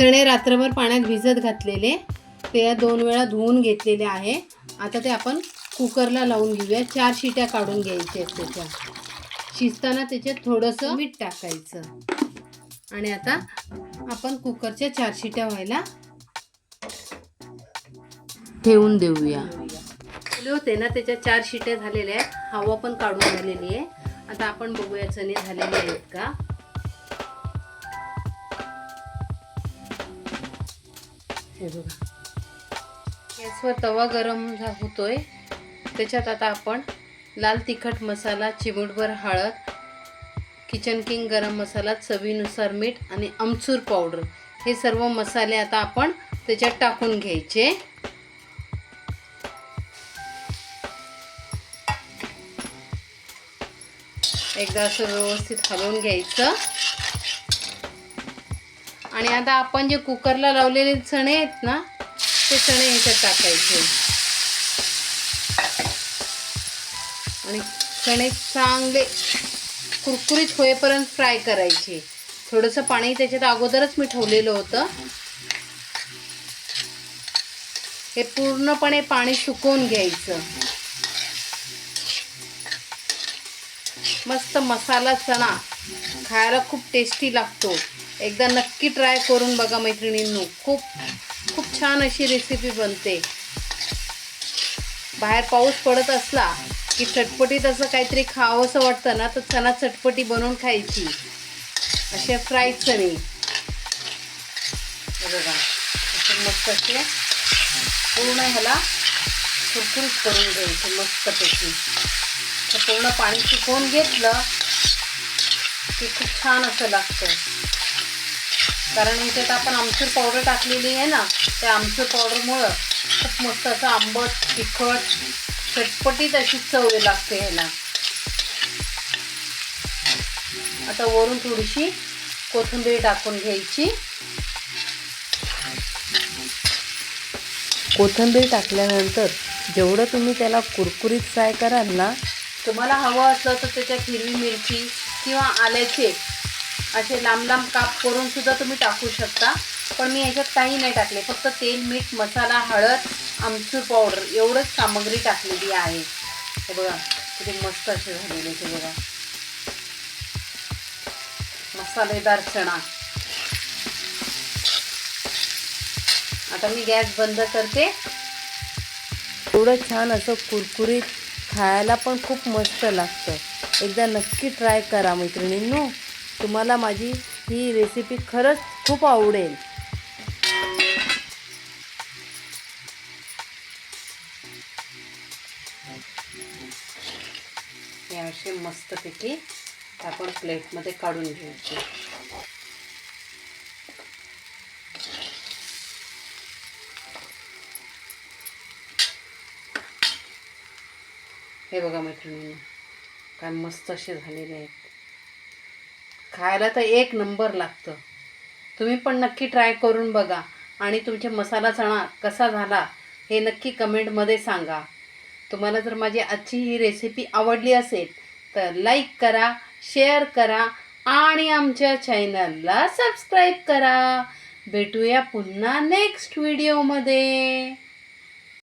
चणे रात्रभर पाण्यात भिजत घातलेले. ते या दोन वेळा धुवून घेतलेले आहे. आता ते आपण कुकरला लावून घेऊया. चार शिट्या काढून घ्यायच्या आहेत त्याच्या. शिजताना त्याच्यात थोडंसं मीठ टाकायचं. आणि आता आपण कुकरच्या चार शिट्या व्हायला ठेवून देऊया. ठेवले होते ना त्याच्या चार शिट्या झालेल्या आहेत. हवा पण काढून झालेली आहे. आता आपण बघूया चणे झालेले आहेत का? हे बघा. गॅसवर तवा गरम होतोय. त्याच्यात आता आपण लाल तिखट मसाला चिमूटभर हळद किचन किंग गरम मसाला चवीनुसार मीठ आणि आमचूर पावडर. हे सर्व मसाले आता आपण त्याच्यात टाकून घ्यायचे. एकदा असं व्यवस्थित हलवून घ्यायचं. आणि आता आपण जे कुकरला लावलेले चणे आहेत ना ते चणे ह्याच्यात टाकायचे. आणि चणे चांगले कुरकुरीत होईपर्यंत फ्राय करायचे. थोडंसं पाणी त्याच्यात अगोदरच मी ठेवलेलं होतं. हे पूर्णपणे पाणी सुकवून घ्यायचं. मस्त मसाला चणा. खायला खूप टेस्टी लागतो. एकदा नक्की ट्राय करून बघा मैत्रिणींनो. खूप खूप छान अशी रेसिपी बनते. बाहेर पाऊस पडत असला की चटपटीत असं काहीतरी खावंसं वाटतं ना तर चणा चटपटी बनवून खायची. असे फ्राय चणे. बघा. असे मस्त असे पूर्ण ह्याला कुरकुरीत करून घ्यायचे मस्तपैकी तर पूर्ण पाणी सुकवून घेतलं की खूप छान असं लागतं. कारण त्यात आपण आमचूर पावडर टाकलेली आहे ना त्या आमचूर पावडरमुळं खूप मस्त असं आंबट तिखट चटपटीत अशी चव लागते ह्याला. आता वरून थोडीशी कोथिंबीर टाकून घ्यायची. कोथिंबीर टाकल्यानंतर जेवढं तुम्ही त्याला कुरकुरीत फ्राय कराल ना तुम्हाला हवं असलं तर त्याच्यात हिरवी मिरची किंवा आल्याचे असे लांब लांब काप करून सुद्धा तुम्ही टाकू शकता. पण मी ह्याच्यात काही नाही टाकले. फक्त तेल मीठ मसाला हळद आमचूर पावडर एवढंच सामग्री टाकलेली आहे. हे बघा किती मस्त असे झालेले ते बघा. मसालेदार चणा. आता मी गॅस बंद करते. एवढं छान असं कुरकुरीत खायला पण खूप मस्त लागतं. एकदा नक्की ट्राय करा मैत्रिणींनो. तुम्हाला माझी ही रेसिपी खरंच खूप आवडेल. हे असे मस्तपैकी आपण प्लेटमध्ये काढून घ्यायचे. हे बघा मैत्रिणींनो काय मस्त असे झालेले आहेत. खायला तर एक नंबर लागतं. तुम्ही पण नक्की ट्राय करून बघा. आणि तुमचे मसाला चणा कसा झाला हे नक्की कमेंटमध्ये सांगा. तुम्हाला जर माझी आजची ही रेसिपी आवडली असेल तर लाईक करा शेअर करा आणि आमच्या चॅनलला सबस्क्राईब करा. भेटूया पुन्हा नेक्स्ट व्हिडिओमध्ये